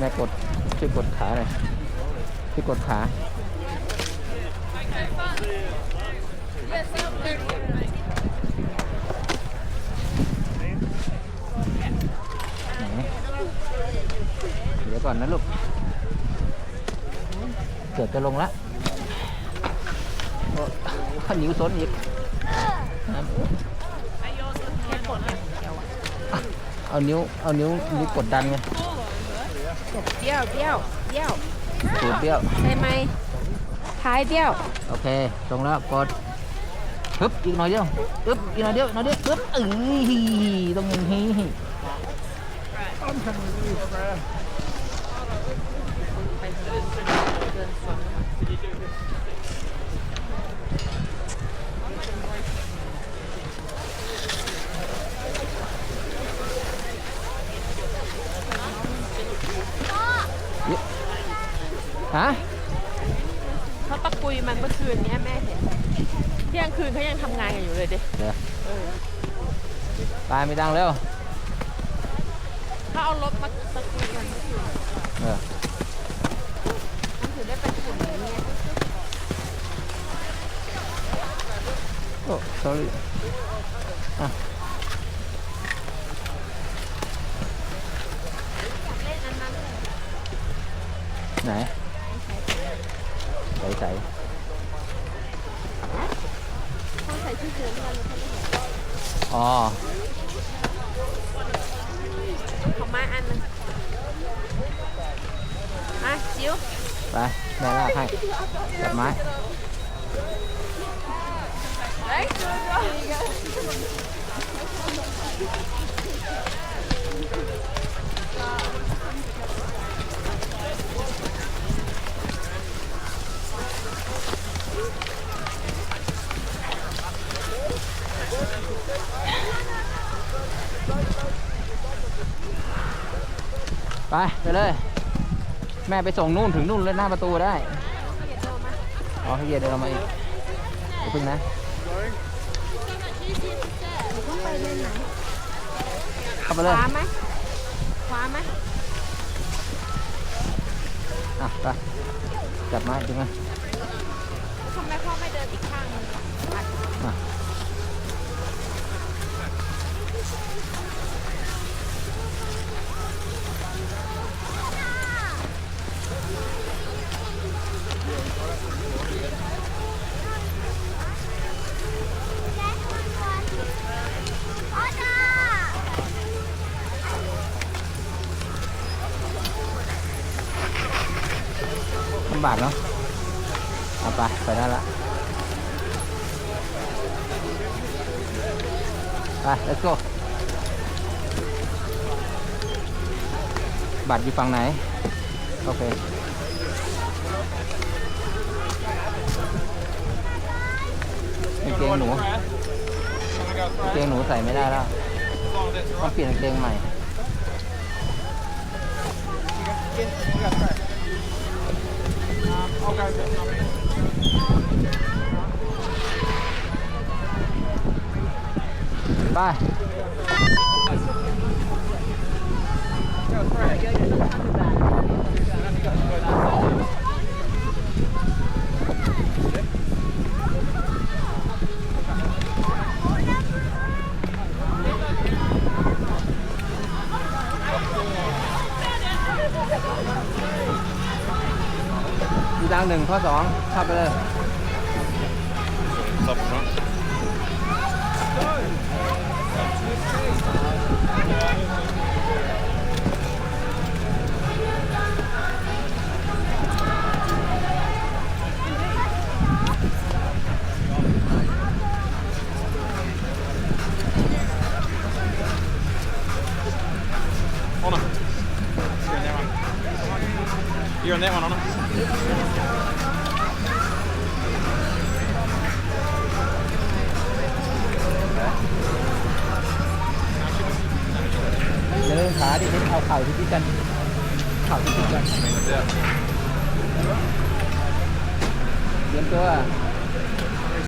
แม่กดช่วยกดขาหน่อยช่วยกดขาเดี๋ยวก่อนนะลูก เกือบจะลงละข้านิ้วซ้นอีกเอานิ้ว เอานิ้วนิ้วกดดันไง เบี้ยวเบี้ยวเบี้ยวสูดเบี้ยว ใช่ไหมท้ายเบี้ยว โอเคตรงแล้วกดฮึบอีกหน่อยเดียวอึ๊บอีกหน่อยเดียวหน่อยเดียวอึ๊บเอ้ยต้องอย่างนี้ ฮะเขาตะกุยมันเมื่อคืนเนี้ยแม่เห็นเที่ยงคืนเขายังทำงานกันอยู่เลยดิเดี๋ยวเออตายไม่ดังแล้วเขาเอารถมาตะกุยกันเมื่อคืนเออมันถึงได้เป็นฝุ่นอย่างเงี้ยโอ้ sorry อะเล่นอันนั้นเลยไหน ใส่ใส่เขาใส่ชุดเสื้อกันเลยเขาไม่เห็นอ๋อของไม้อันนึงอะจิ๋วไปแม่ลากให้จับไม้เฮ้ย ไป ไปเลย แม่ไปส่งนู่นถึงนู่นเลยหน้าประตูได้อ๋อให้เย็นเดินออกมาอีกอย่าเพึ่งนะต้องไปเล่นไหนเข้าไปขเลย วาไหมขวาไหมอะไปจับไม้ดึงมาทำไมพ่อไม่เดินอีกข้างนึงอะอะลำ บากเนาะเอาไปไปได้ละไป let's go บัตรอยู่ฝั่งไหน โอเคเกงหนูเกงหนูใส่ไม่ได้แล้วต้องเปลี่ยนเกงใหม่ ไป มีดัง หนึ่งข้อสองเข้าไปเลย Hold on. You're on that one. You're on that one, Anna. เดิ ขาดิเอาเข่าที่ติดกันเข่าที่ติดกันเตรียมตัว